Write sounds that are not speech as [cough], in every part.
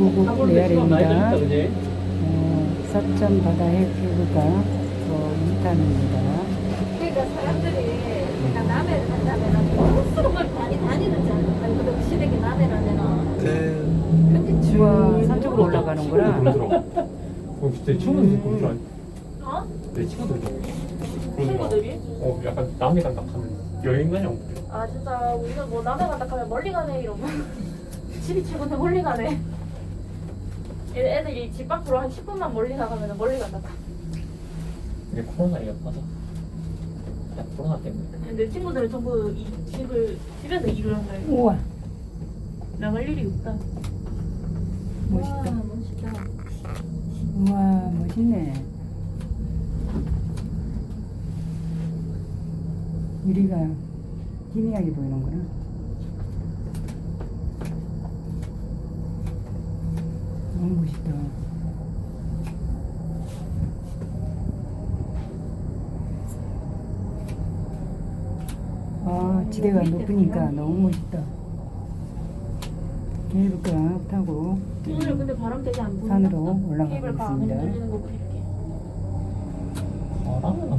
구국 레알입니다. 어, 서천 바다 해수부가 어, 인탄입니다. 그러니까 사람들이 그러니까 남해를 한다면 호수를 많이 다니는잖아. 아니 근데 시댁이 남해라면 근데 우와, 산 쪽으로 올라가는구나. 어, 진짜 친구들 그런 줄 알았 어? 내 친구들. 친구들이? 어, 약간 남해 간다 하면 여행 가냐고. 아 진짜 우리는 뭐 남해 간다 하면 멀리 가네 이러고 [laughs] 집이 최고인데 멀리 가네. 애- 애들이 집 밖으로 한 10분만 멀리 나가면 멀리 간다. 이게 코로나 이거 맞아. 야, 코로나 때문에. 근데 친구들은 전부 이 집을 집에서 일을 한다. 우와, 나갈 일이 없다. 멋있다. 와, 멋있다. 우와, 멋있네. 유리가 희미하게 보이는구나. 너무 멋있다. 아, 지대가 높으니까 너무 멋있다. 케이블카 타고. 산으로 올라가고 있습니다. 흔들리는 거 보니까. 바람은 안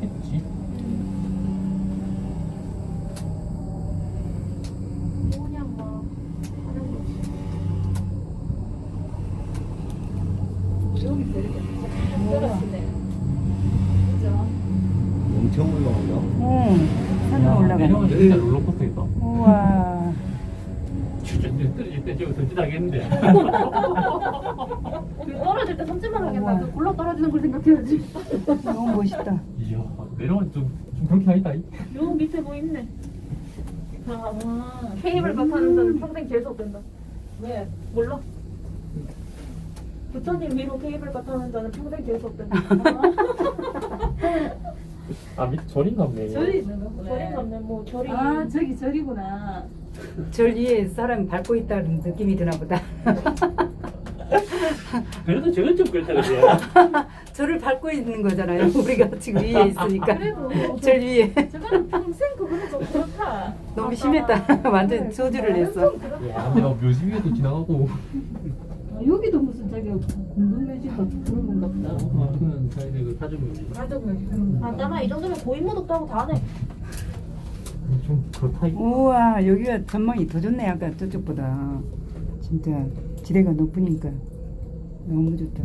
불겠지. 뭐냐 뭐 하는 거지. 여기서 이렇게 떨어지네. 그죠? 엄청 올라온다. 응, 산으로 내려가면 올라가는 진짜 롤러코스터다. 우와. 진짜 이제 떨어질 던지다겠는데. [laughs] 그 떨어질 때 손짓만 하겠다. 우와. 그 굴러 떨어지는 걸 생각해야지. 너무 멋있다. 이야, 내려가면 좀, 좀 그렇게 하겠다. 이. 요 밑에 뭐 있네. 아, 케이블카 타는 자는 평생 계속 된다. 왜? 몰라. 부처님 위로 케이블카 타는 자는 평생 계속 된다. 아, 밑에 절인가 보네. 절이 있는 거구나. 절인 없네, 뭐 절이. 아 저기 절이구나. 절 위에 사람 밟고 있다는 느낌이 드나 보다. [laughs] 그래도 저건 좀 그렇다, 그지? 절을 [laughs] 밟고 있는 거잖아요. 우리가 지금 위에 있으니까. 그래도 절 위에. 저거는 평생 그거는 좀 그렇다. 너무 심했다. 완전 소주를 냈어. 야, 근데 막 묘지 위에도 지나가고. 아, 여기도 무슨 자기 공동묘지가 그런 건가 보다. 아, 그건 자기들 그 사주묘지. 아, 나만 이 정도면 고인모독도 하고 다 하네. 좀 그렇다. 이. 우와, 여기가 전망이 더 좋네. 아까 저쪽보다. 진짜 지대가 높으니까 너무 좋다.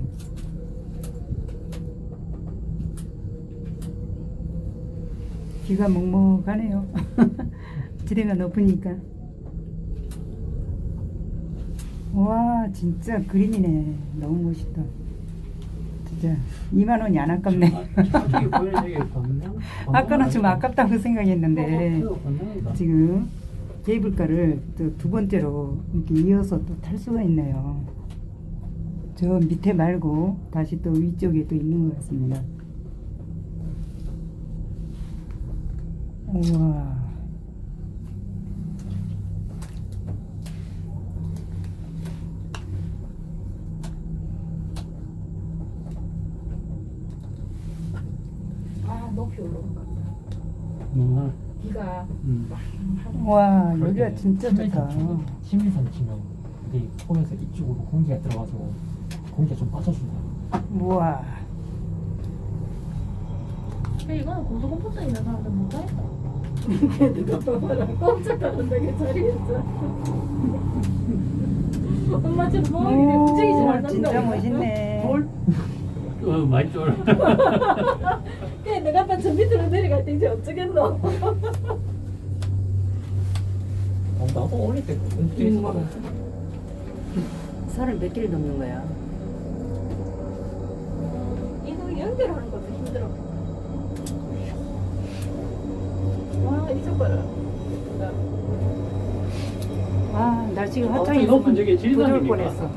귀가 먹먹하네요. [laughs] 지대가 높으니까. 와, 진짜 그림이네. 너무 멋있다. 진짜 2만 원이 안 아깝네. 건강. 아까는 좀 아깝다고 생각했는데 건강이다. 지금 케이블카를 또 두 번째로 이렇게 이어서 또 탈 수가 있네요. 저 밑에 말고 다시 또 위쪽에 또 있는 것 같습니다. 우와. 아, 높이 올라간 것 같다. 음. 비가. 와, 여기가 진짜 좋다. 침미산 치면 이게 폰에서 이쪽으로 공기가 들어가서 공기가 좀 빠져준다. 우와. 근데 이거는 고소공포증 있는 사람들 못 하겠다. [laughs] 누가 봐봐라. 꼼짝 않는다게 자리에서. 엄마 지금 뭐 오, 움직이지 않는다. 진짜 멋있네. 어, 많이 쫄. 그래, 내가 아까 저 밑으로 내려갈 때 이제 어쩌겠노? 어, 나도 어릴 때 움직였어. 살을 몇 개를 넘는 거야? 이거 연결하는 것도 힘들어. 와, 이쪽 봐라. 아, 날씨가 화창해서 높은 부들 지리산이니까. 뻔했어.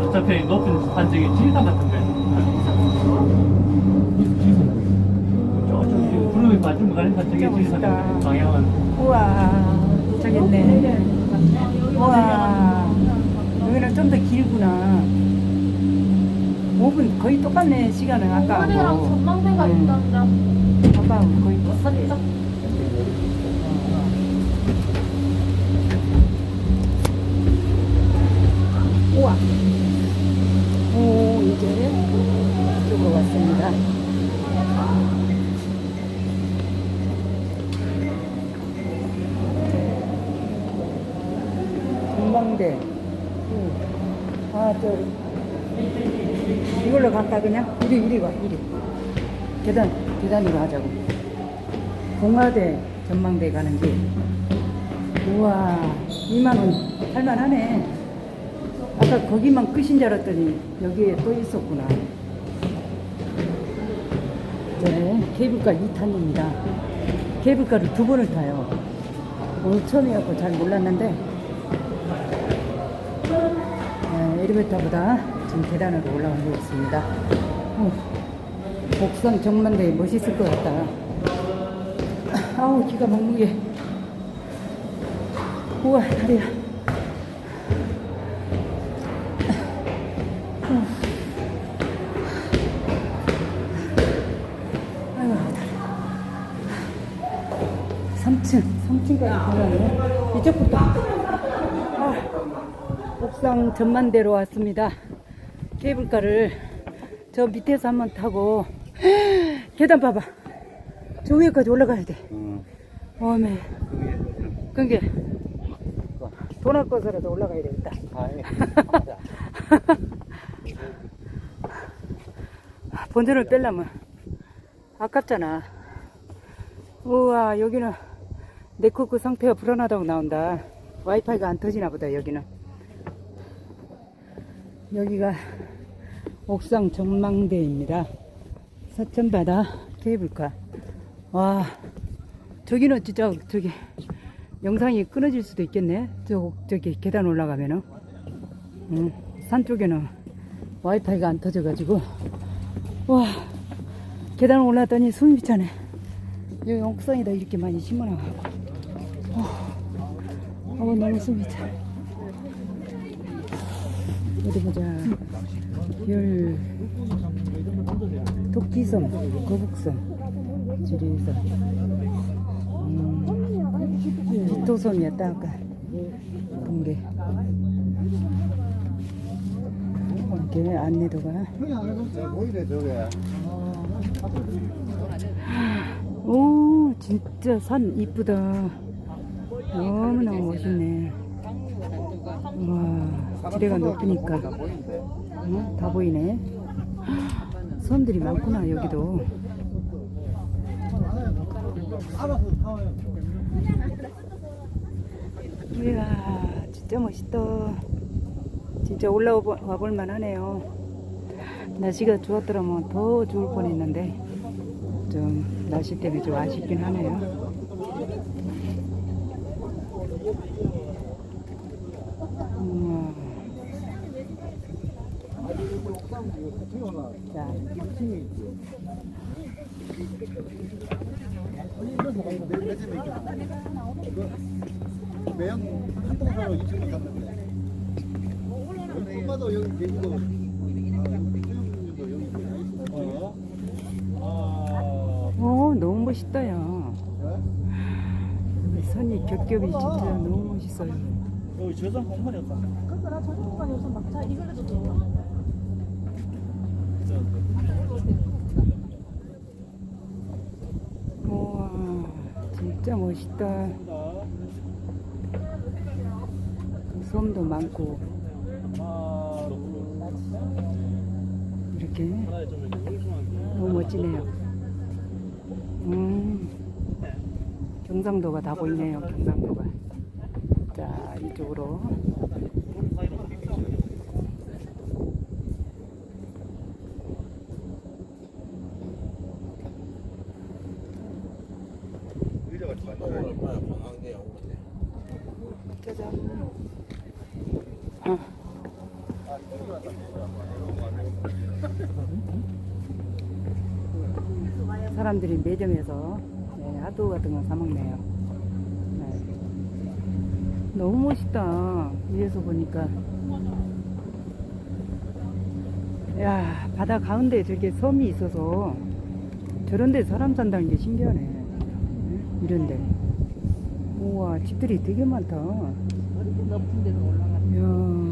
어차피 높은 산 저기 지리산 같은데. 저 맞으면 가는 지리산 멋있다. 방향은. 우와, 도착했네. 우와, 여기는 좀 더 길구나. 5분 거의 똑같네, 시간은 아까하고. 동네랑 전망대가 음. 있단다. 아까하고 거의 똑같네. 우와. 전망대. 아, 저, 이걸로 갈까, 그냥? 이리, 이리 와, 이리. 계단, 계단으로 하자고. 봉화대 전망대 가는 길. 우와, 2만원 할만하네. 아까 거기만 끝인 줄 알았더니 여기에 또 있었구나. 네, 케이블카 2탄입니다. 케이블카를 두 번을 타요. 오늘 처음이었고 잘 몰랐는데, 엘리베이터보다 지금 계단으로 올라가고 있습니다. 어, 옥상 정만대 멋있을 것 같다. 아우, 기가 막무게. 우와, 다리야. 아유, 다리. 3층, 3층까지 올라가네. 이쪽부터. 아, 옥상 전만대로 왔습니다. 케이블카를 저 밑에서 한번 타고 [gasps] 계단 봐봐. 저 위에까지 올라가야 돼. 응. 어메. 그게 돈 아껴서라도 올라가야 되겠다. [laughs] 본전을 빼려면 아깝잖아. 우와, 여기는 네트워크 상태가 불안하다고 나온다. 와이파이가 안 터지나 보다, 여기는. 여기가 옥상 전망대입니다. 서천바다 케이블카. 와, 저기는 진짜, 저기, 영상이 끊어질 수도 있겠네. 저, 저기 계단 올라가면은. 음, 산 쪽에는 와이파이가 안 터져가지고. 와, 계단 올랐더니 숨이 차네. 여기 옥상에다 이렇게 많이 심어놔가지고. 어, 어, 너무 숨이 차. 어디 보자. 열, 토끼섬, 거북섬, 지리섬. 음, 이토섬이었다, 아까. 본 게. 이렇게 안내도가. 오, 진짜 산 이쁘다. 너무너무 멋있네. 와, 지대가 높으니까. 어? 다 보이네. 섬들이 많구나, 여기도. 이야, 진짜 멋있다. 진짜 올라와 볼 만 하네요. 날씨가 좋았더라면 더 좋을 뻔 했는데. 좀 날씨 때문에 좀 아쉽긴 하네요. 우와. 자, 매형 한동 사로 2층 갔는데. 엄 마도 여기 계시고. 어, 너무 멋있다, 야. 이 산이 겹겹이 진짜 너무 멋있어요. 여기 저장 공간이 없다. 그래서 나 저기 공간이 우선 막차 이걸로도 좋아. 우와, 진짜 멋있다. 섬도 많고, 이렇게. 너무 멋지네요. 음, 경상도가 다 보이네요, 경상도가. 자, 이쪽으로. 짜잔. 어. 사람들이 매점에서 네, 핫도그 같은 거 사먹네요. 네. 너무 멋있다. 위에서 보니까. 야, 바다 가운데 저렇게 섬이 있어서 저런데 사람 산다는 게 신기하네. 네? 이런데. 우와, 집들이 되게 많다. 높은 데서 올라가. 이야.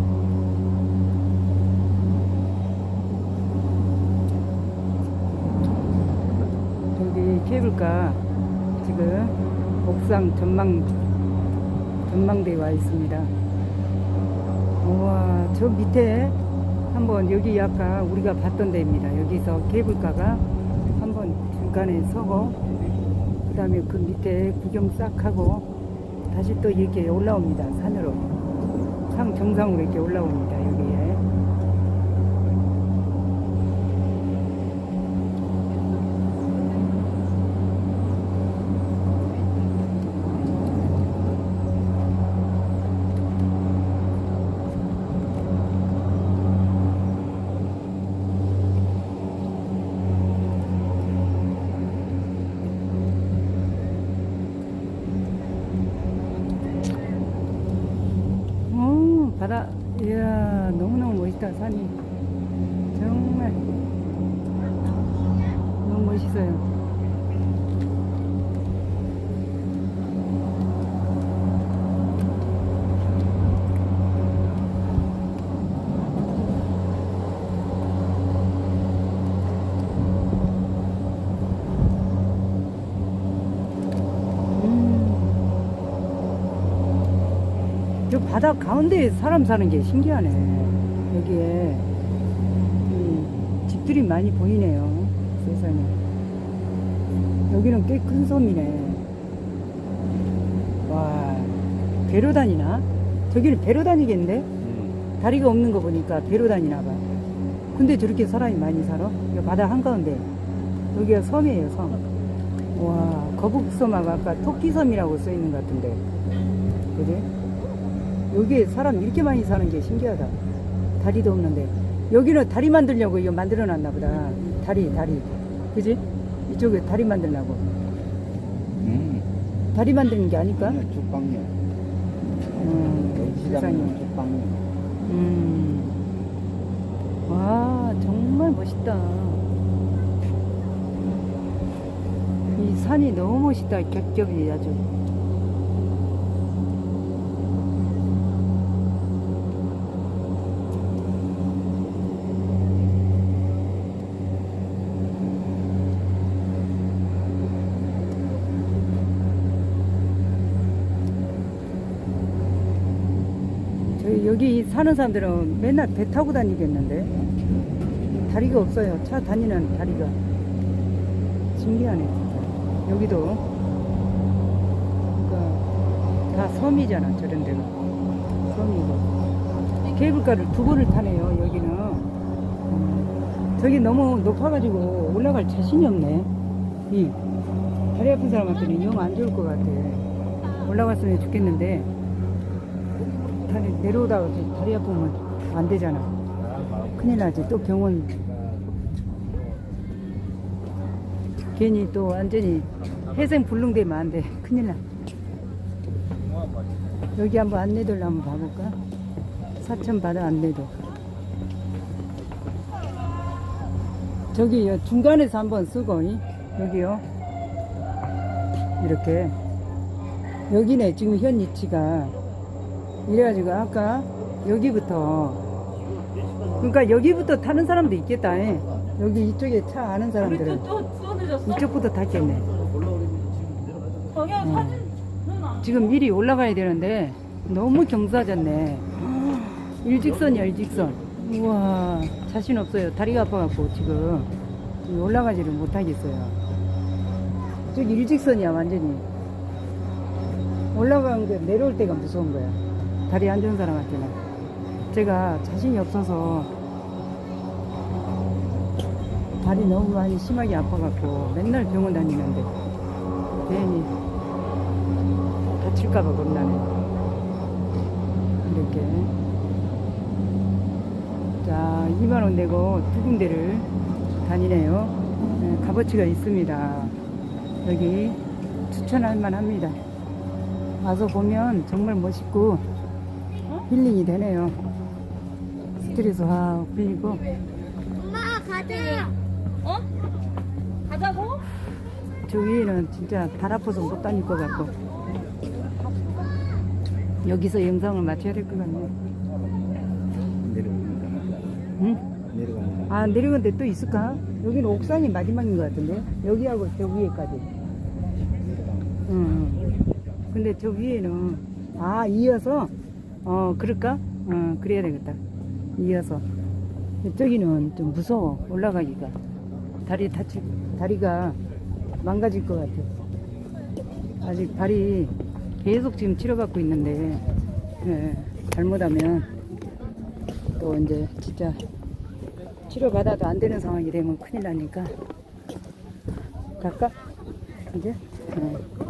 저기 케이블카 지금 옥상 전망 전망대에 와 있습니다. 우와 저 밑에 한번 여기 아까 우리가 봤던 데입니다. 여기서 케이블카가 한번 중간에 서고 그 다음에 그 밑에 구경 싹 하고 다시 또 이렇게 올라옵니다. 산으로 상 정상으로 이렇게 올라옵니다. 여기에 오, 바다, 이야, 너무너무 멋 있다, 산이. 정말. 너무 멋있어요. 저 바다 가운데에 사람 사는 게 신기하네. 여기에 이 집들이 많이 보이네요. 세상에. 여기는 꽤 큰 섬이네. 와, 배로 다니나? 저기는 배로 다니겠는데? 음. 다리가 없는 거 보니까 배로 다니나 봐. 근데 저렇게 사람이 많이 살아? 여기 바다 한가운데. 여기가 섬이에요, 섬. 와, 거북섬하고 아까 토끼섬이라고 써 있는 것 같은데. 그지? 여기에 사람 이렇게 많이 사는 게 신기하다. 다리도 없는데. 여기는 다리 만들려고 이거 만들어 놨나 보다. 다리, 다리. 그지? 이쪽에 다리 만들려고. 음. 다리 만드는 게 아닐까? 죽방요. 음, 세상에. 음. 와, 정말 멋있다. 이 산이 너무 멋있다. 겹겹이 아주. 여기 사는 사람들은 맨날 배 타고 다니겠는데 다리가 없어요. 차 다니는 다리가 신기하네. 여기도 그러니까 다 섬이잖아. 저런 데가 섬이고 케이블카를 두 번을 타네요. 여기는 음, 저기 너무 높아가지고 올라갈 자신이 없네. 이 다리 아픈 사람한테는 영 안 좋을 것 같아. 올라갔으면 좋겠는데 다리 내려오다가 이제 다리 아프면 안 되잖아. 큰일 나지. 또 병원 괜히 또 완전히 회생 불능되면 안 돼. 큰일 나. 여기 한번 안내도를 한번 봐볼까? 사천 바다 안내도. 저기 요 중간에서 한번 쓰고 이? 여기요. 이렇게 여기네 지금 현 위치가 이래가지고 아까 여기부터 그러니까 여기부터 타는 사람도 있겠다 예. 여기 이쪽에 차 아는 사람들은 또, 또 늦었어? 이쪽부터 탔겠네. 사진은 안 지금 미리 올라가야 되는데 너무 경사졌네. 일직선이야 일직선. 우와 자신 없어요. 다리가 아파갖고 지금 지금 올라가지를 못하겠어요. 저기 일직선이야 완전히. 올라가는 게 내려올 때가 무서운 거야 다리 안 좋은 사람한테는. 제가 자신이 없어서 다리 너무 많이 심하게 아파갖고 맨날 병원 다니는데 괜히 다칠까봐 겁나네. 이렇게. 자 2만원 내고 두 군데를 다니네요. 네, 값어치가 있습니다. 여기 추천할 만합니다. 와서 보면 정말 멋있고 힐링이 되네요 스트레스 확 풀리고 엄마 가자. 어? 가자고? 저 위에는 진짜 발 아파서 못 다닐 것 같고 여기서 영상을 마쳐야 될 것 같네. 내려옵니다. 응? 내려갑니다. 아 내려간 데또 있을까? 여기는 옥상이 마지막인 것 같은데 여기하고 저 위에까지. 응. 응. 근데 저 위에는 아 이어서 어 그럴까? 어 그래야 되겠다. 이어서 저기는 좀 무서워 올라가기가 다리 다치 다리가 망가질 것 같아. 아직 발이 계속 지금 치료받고 있는데 예, 잘못하면 또 이제 진짜 치료받아도 안 되는 상황이 되면 큰일 나니까 갈까? 이제? 예.